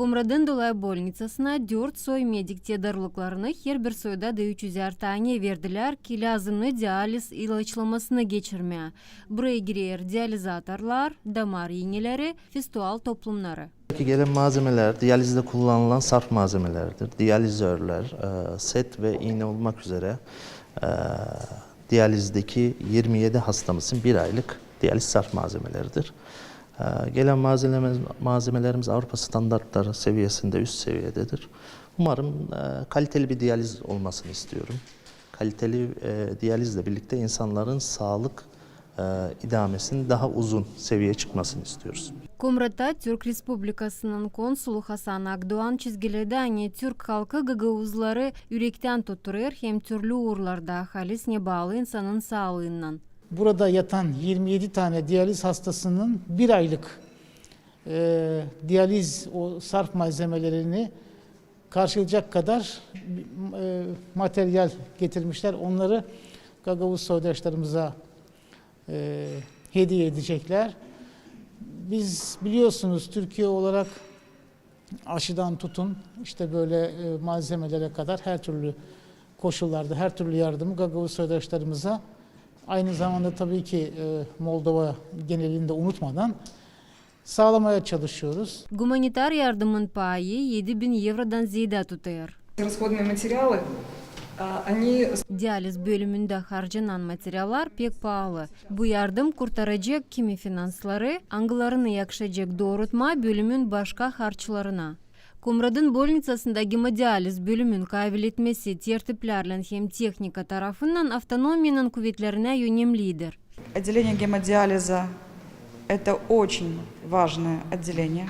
Комрадын Дулай больницасына дёрт сой медик тедарлыкларını her bir soyda da 300 tane verdiler ki lazımlı dializ ilaçlamasını geçirmeye. Buraya girer dializatorlar, damar iğneleri, fistual toplumları. Ki gelen malzemeler diyalizde kullanılan sarf malzemelerdir. Diyalizörler, e, set ve iğne olmak üzere e, diyalizdeki 27 hastamızın bir aylık diyaliz sarf malzemeleridir. E, Gelen malzemelerimiz, malzemelerimiz Avrupa standartları seviyesinde üst seviyededir. Umarım e, kaliteli bir diyaliz olmasını istiyorum. Kaliteli e, diyalizle birlikte insanların sağlık e, idamesinin daha uzun seviyeye çıkmasını istiyoruz. Комрадта Türk Республикасының консулы Хасан Акдуан çizgiledi ani Türk halkı gagavuzları yürekten tutturur hem türlü uğurlarda halisine bağlı insanın sağlığından. Burada yatan 27 tane diyaliz hastasının bir aylık e, diyaliz o sarf malzemelerini karşılayacak kadar e, materyal getirmişler. Onları Gagavuz soydaşlarımıza e, hediye edecekler. Biz biliyorsunuz Türkiye olarak aşıdan tutun işte böyle e, malzemelere kadar her türlü koşullarda her türlü yardımı Gagavuz soydaşlarımıza aynı zamanda tabii ki e, Moldova genelinde unutmadan sağlamaya çalışıyoruz. Гуманитар yardımın payı 7000 евродан ziyada tutuyor. Диализ бөлімінде харжанан материаллар пек паалы. Бұ ярдым куртарачек кими финанслары, аңгыларын якшачек доорутма бөлімін башка харчыларына. кумрадын больницасында гемодиализ бөлүмүн кабилетмеси тертиплярлен хем техника тарафынан автономиянын куветлерине юнемлидер отделение гемодиализа это очень важное отделение.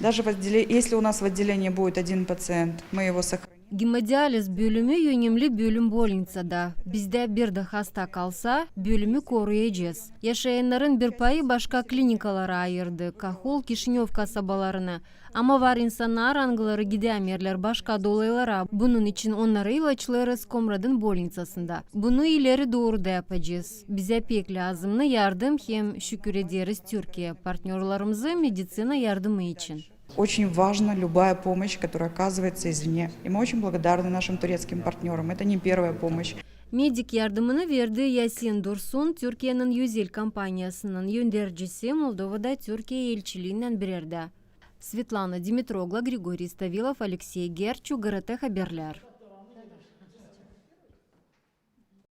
Даже в отделе... если у нас в отделении будет один пациент мы его сохраним. Hemodializ bölümü önemli bölüm больницада. Bizde bir de hasta kalsa bölümü koruyacağız. Yaşayanların bir payı başka klinikalara ayırdı. Kahul, Kişinyov kasabalarına. Ama var insanlar angıları gidemirler başka dolaylara. Bunun için onları ilaçlarız Komrad'ın больницасında. Bunu ileri doğru da yapacağız. Bize pek lazımlı yardım hem şükür ederiz Türkiye partnerlarımızı medicina yardımı için. Очень важна любая помощь, которая оказывается извне. И мы очень благодарны нашим турецким партнерам. Это не первая помощь. Medik yardımını verdi Yasin Dursun, Türkiye'nin Yüzel kampanyasının yöndericisi Moldova'da Türkiye elçiliğinden birerde. Svetlana Dimitrogla, Grigorий Ставилов, Алексей Герчу, ГРТ Haberler.